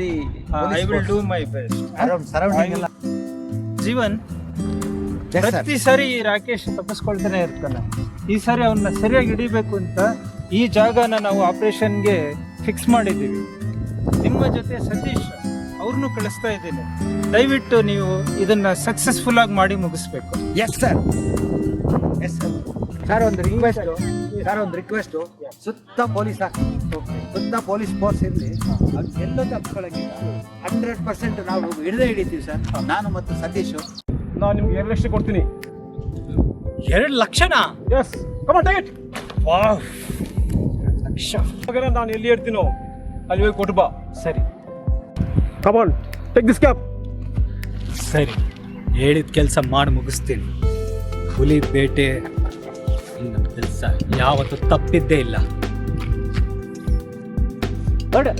The I will do my best surrounding ಎಲ್ಲ. Jeevan Yes, sir. ಪ್ರತಿ ಸಾರಿ ಈ ರಾಕೇಶ್ ತಪ್ಪಿಸ್ಕೊಳ್ತಾನೆ ಇರ್ತಾನೆ. ಈ ಸಾರಿ ಅವನ್ನ ಸರಿಯಾಗಿ ಹಿಡಿಬೇಕು ಅಂತ ಈ ಜಾಗನ ನಾವು ಆಪರೇಷನ್ಗೆ ಫಿಕ್ಸ್ ಮಾಡಿದ್ದೀವಿ. ನಿಮ್ಮ ಜೊತೆ ಸತೀಶ್ ಅವ್ರನ್ನೂ ಕಳಿಸ್ತಾ ಇದ್ದೀನಿ. ದಯವಿಟ್ಟು ನೀವು ಇದನ್ನ ಸಕ್ಸಸ್ಫುಲ್ ಆಗಿ ಮಾಡಿ ಮುಗಿಸ್ಬೇಕು. Yes sir yes sir sir ಒಂದು ರಿಕ್ವೆಸ್ಟ್ ಸರ್ ಒಂದು ರಿಕ್ವೆಸ್ಟ್ ಸುತ್ತ ಪೊಲೀಸ್ ಹಾಕಿ. ಸುತ್ತ ಪೊಲೀಸ್ ಫೋರ್ಸ್ ಇರಲಿ ಎಲ್ಲ ತಪ್ಪಿಸ್ಕೊಳ್ಳೋಕ್ಕಿಲ್ಲ ಹಂಡ್ರೆಡ್ ಪರ್ಸೆಂಟ್ ನಾವು ಹಿಡಿದೇ ಹಿಡಿತೀವಿ ಸರ್. ನಾನು ಮತ್ತು ಸತೀಶು ನಾನು ನಿಮ್ಗೆ ಎರಡು ಲಕ್ಷ ಕೊಡ್ತೀನಿ. ಎರಡು ಲಕ್ಷನಾ? ಎಸ್ ಕಮ ಟೈಟ್ ಲಕ್ಷ. ಹಾಗಾದ್ರೆ ನಾನು ಎಲ್ಲಿ ಇರ್ತೀನೋ ಅಲ್ಲಿ ಹೋಗಿ ಕೊಟ್ಟು ಬಾ. ಸರಿ. ಕಮಾನ್ ಟೇಕ್ ದಿಸ್ ಕ್ಯಾಪ್ ಸರಿ. ಹೇಳಿದ ಕೆಲಸ ಮಾಡಿ ಮುಗಿಸ್ತೀನಿ. ಹುಲಿ ಬೇಟೆ ನನ್ನ ಕೆಲಸ ಯಾವತ್ತೂ ತಪ್ಪಿದ್ದೇ ಇಲ್ಲ. ನೋಡಿ.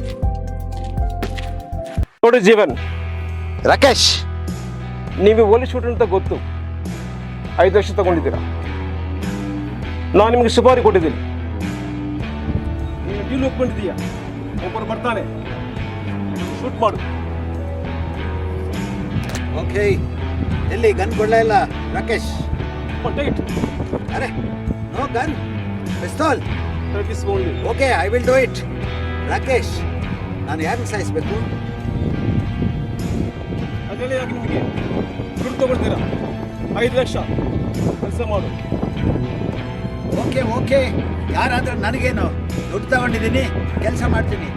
ಜೀವನ್. ರಾಕೇಶ್. ನೀವು ಓಲಿ ಶೂಟ್ ಅಂತ ಗೊತ್ತು. ಐದು ವರ್ಷ ತಗೊಂಡಿದ್ದೀರಾ. ನಾನು ನಿಮಗೆ ಸುಪಾರಿ ಕೊಟ್ಟಿದ್ದೀನಿ. ಡೀಲ್ ಒಪ್ಕೊಂಡಿದ್ದೀಯಾ? ಒಬ್ಬರು ಬರ್ತಾನೆ. ಶೂಟ್ ಮಾಡು. ಓಕೆ. ಎಲ್ಲಿ ಗನ್ ಕೊಡ್ಲಾ ಇಲ್ಲ? ರಾಕೇಶ್. ಟೇಕ್ ಅರೆ no gun pistol take this only okay I will do it Rakesh ನಾನು ಯಾರು ಸಾಯಿಸ್ಬೇಕು? ಅದೆಲ್ಲ ಯಾಕೆ ನಿಮಗೆ? ದುಡ್ಡು ತಗೊಳ್ತೀರಾ? ಐದು ಲಕ್ಷ. ಕೆಲಸ ಮಾಡು. ಓಕೆ ಓಕೆ ಯಾರಾದರೂ ನನಗೇನು ದುಡ್ಡು ತಗೊಂಡಿದ್ದೀನಿ ಕೆಲಸ ಮಾಡ್ತೀನಿ.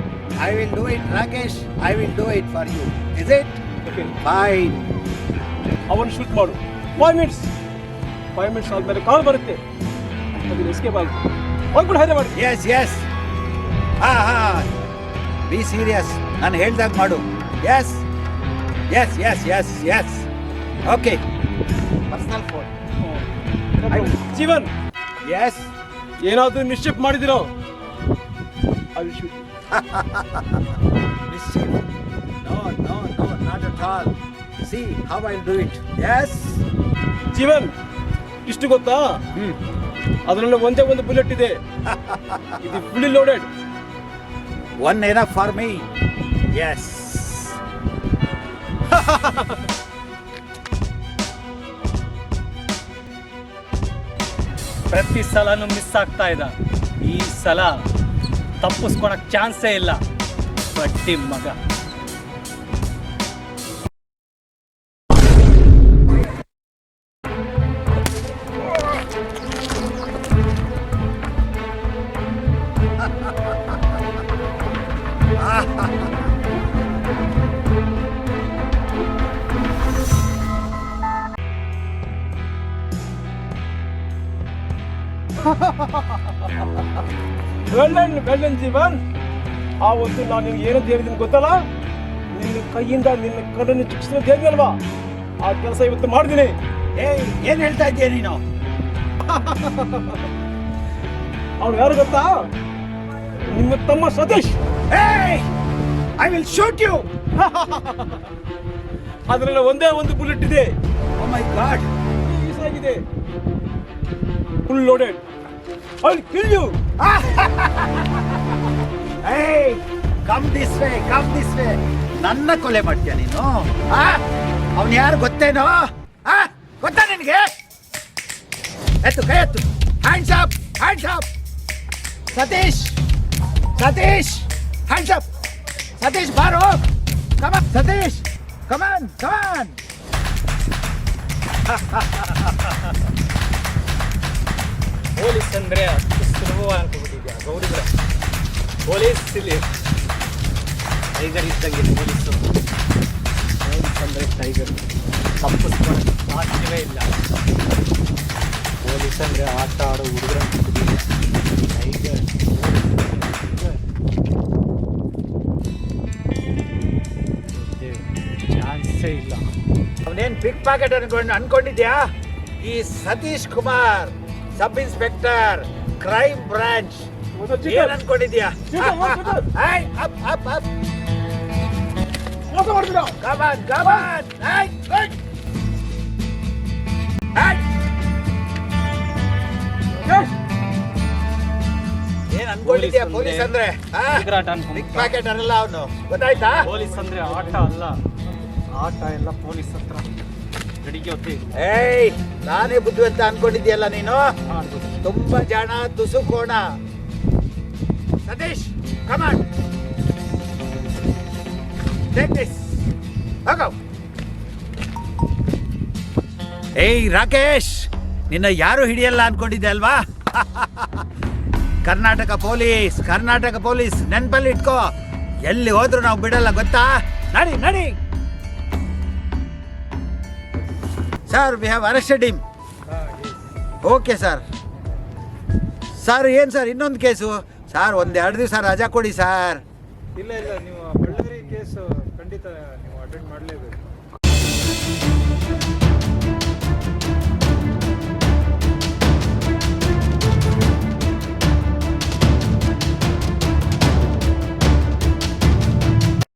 I will do it Rakesh I will do it for you is it okay bye ಅವನು ಶೂಟ್ ಮಾಡು. ಫೈವ್ ಮಿನಿಟ್ಸ್ ಫೈವ್ ಮಿನಿಟ್ಸ್ ಆದ್ಮೇಲೆ ಕಾಲ್ ಬರುತ್ತೆ. ಅದನ್ನ ಎಸ್ಕೇಪ್ ಆಗುತ್ತೆ ಹೋಗ್ಬಿಟ್ಟು ಹೈದೆ ಮಾಡಿ ಎಸ್ ಎಸ್ ಹಾ ಹಾ. ಬಿ ಸೀರಿಯಸ್ ನಾನು ಹೇಳ್ದಾಗ ಮಾಡು. Yes yes yes yes yes okay personal phone Jeevan yes ಏನಾದರೂ ನಿಶ್ಚಿಪ್ ಮಾಡಿದಿರೋ? ಅದು shoot ನಿಶ್ಚಿಪ್ no no no not see all. See how it do it. Yes. Jeevan ಇಷ್ಟು ಗೊತ್ತಾ. ಅದರಲ್ಲಿ ಒಂದೇ ಒಂದು ಬುಲೆಟ್ ಇದೆ. ಇದು ಫುಲ್ಲಿ ಲೋಡೆಡ್ ಒನ್ ಏನ ಫಾರ್ ಮೀ ಎಸ್ ಪ್ರತಿ ಸಲನೂ ಮಿಸ್ ಆಗ್ತಾ ಇದ್ದ ಈ ಸಲ ತಪ್ಪಿಸ್ಕೊಳಕ್ ಚಾನ್ಸೇ ಇಲ್ಲ. ಬಟ್ಟಿ ಮಗ. ವೆಲ್ಲನ್ ವೆಲ್ಲನ್ ಜೀವನ್. ಆ ಒಂದು ನಾನು ನಿಮ್ಗೆ ಏನಂತ ಹೇಳಿದ್ದೀನಿ ಗೊತ್ತಲ್ಲ? ನಿನ್ನ ಕೈಯಿಂದ ನಿನ್ನ ಕಣ್ಣನ್ನು ಚಿಕ್ಸಿದ್ರೆ ದೇವಿ ಅಲ್ವಾ? ಆ ಕೆಲಸ ಇವತ್ತು ಮಾಡಿದ್ದೀನಿ ಏಯ್ ಏನ್ ಹೇಳ್ತಾ ಇದ್ದೀಯ ನೀನು? ಅವ್ನು ಯಾರು ಗೊತ್ತಾ? ನಿಮ್ಮ ತಮ್ಮ ಸತೀಶ್. ಏಯ್ ಐ ವಿಲ್ ಶೂಟ್ ಯು ಅದರಲ್ಲಿ ಒಂದೇ ಒಂದು ಬುಲೆಟ್ ಇದೆ. ಮೈ ಗಾಡ್ ಆಗಿದೆ full loaded I kill you ಏಯ್ come this way, come this way. ನನ್ನ ಕೊಲೆ ಮಾಡ್ತೀಯ ನೀನು? ಅವನು ಯಾರು ಗೊತ್ತೇನೋ? ಗೊತ್ತಾ ನಿನಗೆ? ಎತ್ತು ಕೈ ಎತ್ತು. Hands up hands Satish Satish. Hands up Satish ಬಾರೋ. Come Satish. Come on come on police ಅಂದ್ರೆ ಅಷ್ಟು ಸುಲಭವಾಗಿ ಅನ್ಕೊಂಡ್ಬಿಟ್ಟಿದ್ಯಾ? ಗೌರಿಗಳ ಪೊಲೀಸ್ ಇಲ್ಲಿ. ಟೈಗರ್ ಇದ್ದಂಗೆ ಪೊಲೀಸು ಪೊಲೀಸ್ ಅಂದ್ರೆ ಟೈಗರ್ ತಪ್ಪಿಸ್ಕೊಳಕ್ಕೆ ಸಾಧ್ಯವೇ ಇಲ್ಲ. ಪೊಲೀಸ್ ಅಂದ್ರೆ ಆಟ ಆಡೋ ಹುಡುಗರ ಟೈಗರ್ ಚಾನ್ಸೇ ಇಲ್ಲ. ಅವನೇನ್ ಪಿಕ್ ಪಾಕೆಟ್ ಅನ್ಕೊಂಡು ಅನ್ಕೊಂಡಿದ್ಯಾ? ಈ Satish Kumar. Sub inspector crime branch. ಏನ್ ಅನ್ಕೊಂಡಿದ್ಯಾ. ಏನ್ ಪೊಲೀಸ್ ಅಂದ್ರೆ ಬಿಗ್ ಪ್ಯಾಕೆಟ್ ಅಲ್ಲ ಅವನು. ಗೊತ್ತಾಯ್ತಾ? ಪೊಲೀಸ್ ಅಂದ್ರೆ ಆಟ ಅಲ್ಲ. ಆಟ ಎಲ್ಲ ಪೊಲೀಸ್ ಹತ್ರ. ಗಡಿಗೆ ಹೊತ್ತಿ. ಏಯ್ ನಾನೇ ಬುದ್ಧಿವಂತ ಅನ್ಕೊಂಡಿದ್ಯಲ್ಲ ನೀನು? ತುಂಬಾ ಜಾಣ ತುಸು ಕೋಣ. ಸತೀಶ್ ಕಮಾಂಡ್ ಟೇಕ್ ದಿಸ್ ಹೋಗೋ. ಏಯ್ ರಾಕೇಶ್ ನಿನ್ನ ಯಾರು ಹಿಡಿಯಲ್ಲ ಅನ್ಕೊಂಡಿದ್ದೆ ಅಲ್ವಾ? ಕರ್ನಾಟಕ ಪೊಲೀಸ್ ಕರ್ನಾಟಕ ಪೊಲೀಸ್ ನೆನ್ಪಲ್ಲಿ ಇಟ್ಕೋ. ಎಲ್ಲಿ ಹೋದ್ರು ನಾವು ಬಿಡಲ್ಲ ಗೊತ್ತಾ? ನಡಿ ನಡಿ. Sir we have arrested him okay sir sir ಏನು ಸರ್ ಇನ್ನೊಂದು ಕೇಸು ಸರ್ ಒಂದು ಎರಡು ದಿವಸ ರಜಾ ಕೊಡಿ ಸರ್ ಇಲ್ಲ ಇಲ್ಲ, ನೀವು ಬಳ್ಳಾರಿ ಕೇಸು ಖಂಡಿತ ನೀವು ಅಟೆಂಡ್ ಮಾಡಲೇಬೇಕು.